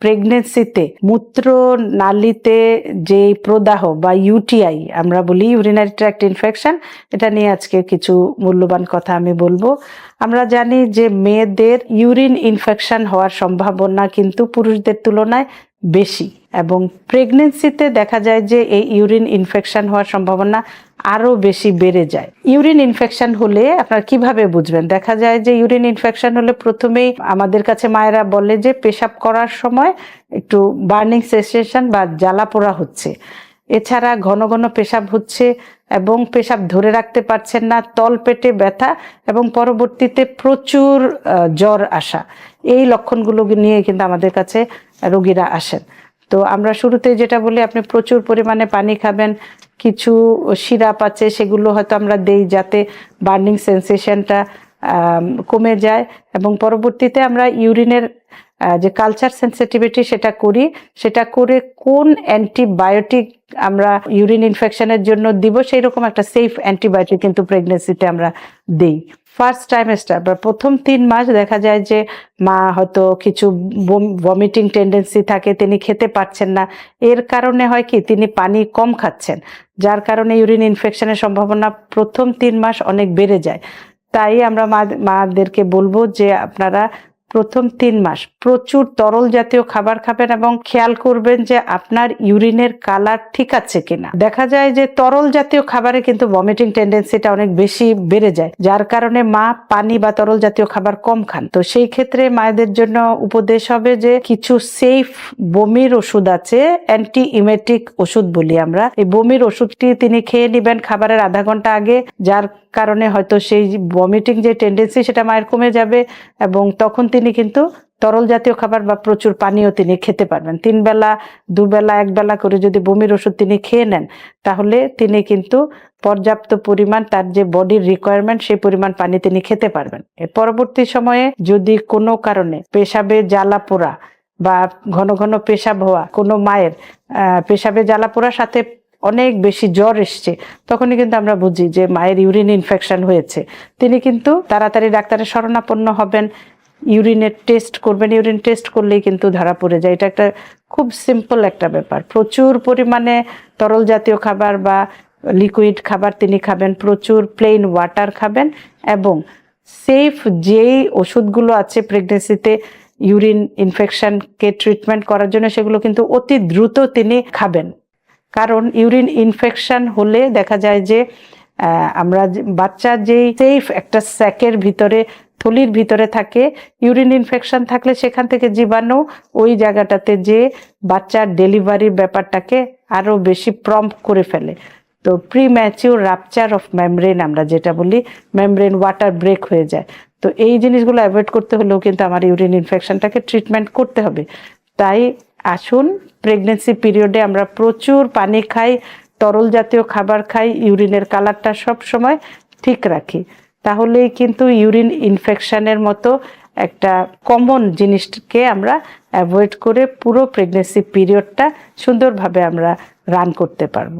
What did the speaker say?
প্রেগনেন্সিতে মূত্র নালিতে যে প্রদাহ বা ইউটিআই আমরা বলি ইউরিনারি ট্র্যাক্ট ইনফেকশন এটা নিয়ে আজকে কিছু মূল্যবান কথা আমি বলব। আমরা জানি যে মেয়েদের ইউরিন ইনফেকশন হওয়ার সম্ভাবনা কিন্তু পুরুষদের তুলনায় বেশি। এবং প্রেগনেন্সিতে দেখা যায় যে এই ইউরিন ইনফেকশন হওয়ার সম্ভাবনা আরও বেশি বেড়ে যায়। ইউরিন ইনফেকশন হলে আপনারা কীভাবে বুঝবেন? দেখা যায় যে ইউরিন ইনফেকশন হলে প্রথমেই আমাদের কাছে মায়েরা বলে যে পেশাব করার সময় একটু বার্নিং সেসেশন বা জ্বালা পোড়া হচ্ছে। এছাড়া ঘন ঘন পেশাব হচ্ছে এবং পেশাব ধরে রাখতে পারছেন না, তল পেটে ব্যথা এবং পরবর্তীতে প্রচুর জ্বর আসা। এই লক্ষণগুলো নিয়ে কিন্তু আমাদের কাছে রোগীরা আসেন। তো আমরা শুরুতে যেটা বলি, আপনি প্রচুর পরিমাণে পানি খাবেন, কিছু সিরাপ আছে, সেগুলো হয়তো আমরা দেই যাতে বার্নিং সেন্সেশনটা কমে যায় এবং পরবর্তীতে আমরা ইউরিনের যে কালচার সেন্সিটিভিটি সেটা করি, সেটা করে কোন অ্যান্টিবায়োটিক আমরা ইউরিন ইনফেকশনের জন্য দিব সেই রকম একটা সেফ অ্যান্টিবায়োটিক কিন্তু প্রেগনেন্সিতে আমরা দিই। ফার্স্ট টাইমেস্টার বা প্রথম তিন মাস দেখা যায় যে মা হয়তো কিছু ভমিটিং টেন্ডেন্সি থাকে, তিনি খেতে পারছেন না। এর কারণে হয় কি, তিনি পানি কম খাচ্ছেন, যার কারণে ইউরিন ইনফেকশনের সম্ভাবনা প্রথম তিন মাস অনেক বেড়ে যায়। তাই আমরা মা- মাদেরকে বলব যে আপনারা প্রথম তিন মাস। প্রচুর তরল জাতীয় খাবার খাবেন এবং খেয়াল করবেন যে আপনার ইউরিনের কালার ঠিক আছে কিনা। দেখা যায় যে তরল জাতীয় খাবারে কিন্তু ভমিটিং টেন্ডেন্সিটা অনেক বেশি বেড়ে যায়, যার কারণে মা পানি বা তরল জাতীয় খাবার কম খান। তো সেই ক্ষেত্রে মায়েদের জন্য উপদেশ হবে যে কিছু সেফ বমির ওষুধ আছে অ্যান্টি ইমেটিক ওষুধ বলি আমরা। এই বমির ওষুধটি তিনি খেয়ে নেবেন খাবারের আধা ঘণ্টা আগে, যার কারণে হয়তো সেই ভমিটিং যে টেন্ডেন্সি সেটা মায়ের কমে যাবে এবং তখন তিনি কিন্তু তরল জাতীয় খাবার বা প্রচুর পানীয় তিনি খেতে পারবেন। তিন বেলা দুবেলা এক বেলা করে যদি বমির ওষুধ তিনি খেয়ে নেন, তাহলে তিনি কিন্তু পর্যাপ্ত পরিমাণ তার যে বডির রিকোয়ারমেন্ট সেই পরিমাণ পানি তিনি খেতে পারবেন। পরবর্তী সময়ে যদি কোনো কারণে পেশাবে জ্বালা পোড়া বা ঘন ঘন পেশাব হওয়া কোনো মায়ের পেশাবে জ্বালা পোড়ার সাথে অনেক বেশি জ্বর এসছে, তখনই কিন্তু আমরা বুঝি যে মায়ের ইউরিন ইনফেকশন হয়েছে। তিনি কিন্তু তাড়াতাড়ি ডাক্তারের শরণাপন্ন হবেন ইউরিনের টেস্ট করবেন, ইউরিন টেস্ট করলেই কিন্তু ধরা পড়ে যায়। এটা একটা খুব সিম্পল একটা ব্যাপার। প্রচুর পরিমাণে তরল জাতীয় খাবার বা লিকুইড খাবার তিনি খাবেন, প্রচুর প্লেন ওয়াটার খাবেন এবং সেফ যেই ওষুধগুলো আছে প্রেগনেন্সিতে ইউরিন ইনফেকশনকে ট্রিটমেন্ট করার জন্য সেগুলো কিন্তু অতি দ্রুত তিনি খাবেন। কারণ ইউরিন ইনফেকশন হলে দেখা যায় যে আমরা বাচ্চা যেই সেফ একটা স্যাকের ভিতরে থলির ভিতরে থাকে ইউরিন ইনফেকশন থাকলে সেখান থেকে জীবাণু, ওই জায়গাটাতে যে বাচ্চার ডেলিভারির ব্যাপারটাকে আরও বেশি প্রম্প করে ফেলে। তো premature rupture of membrane আমরা যেটা বলি মেমব্রেন ওয়াটার ব্রেক হয়ে যায়। তো এই জিনিসগুলো অ্যাভয়েড করতে হলেও কিন্তু আমার ইউরিন ইনফেকশনটাকে ট্রিটমেন্ট করতে হবে। তাই আসুন প্রেগনেন্সি পিরিয়ডে আমরা প্রচুর পানি খাই, তরল জাতীয় খাবার খাই ইউরিনের কালারটা সব সময় ঠিক রাখি। তাহলেই কিন্তু ইউরিন ইনফেকশানের মতো একটা কমন জিনিসকে আমরা অ্যাভয়েড করে পুরো প্রেগনেন্সি পিরিয়ডটা সুন্দরভাবে আমরা রান করতে পারব।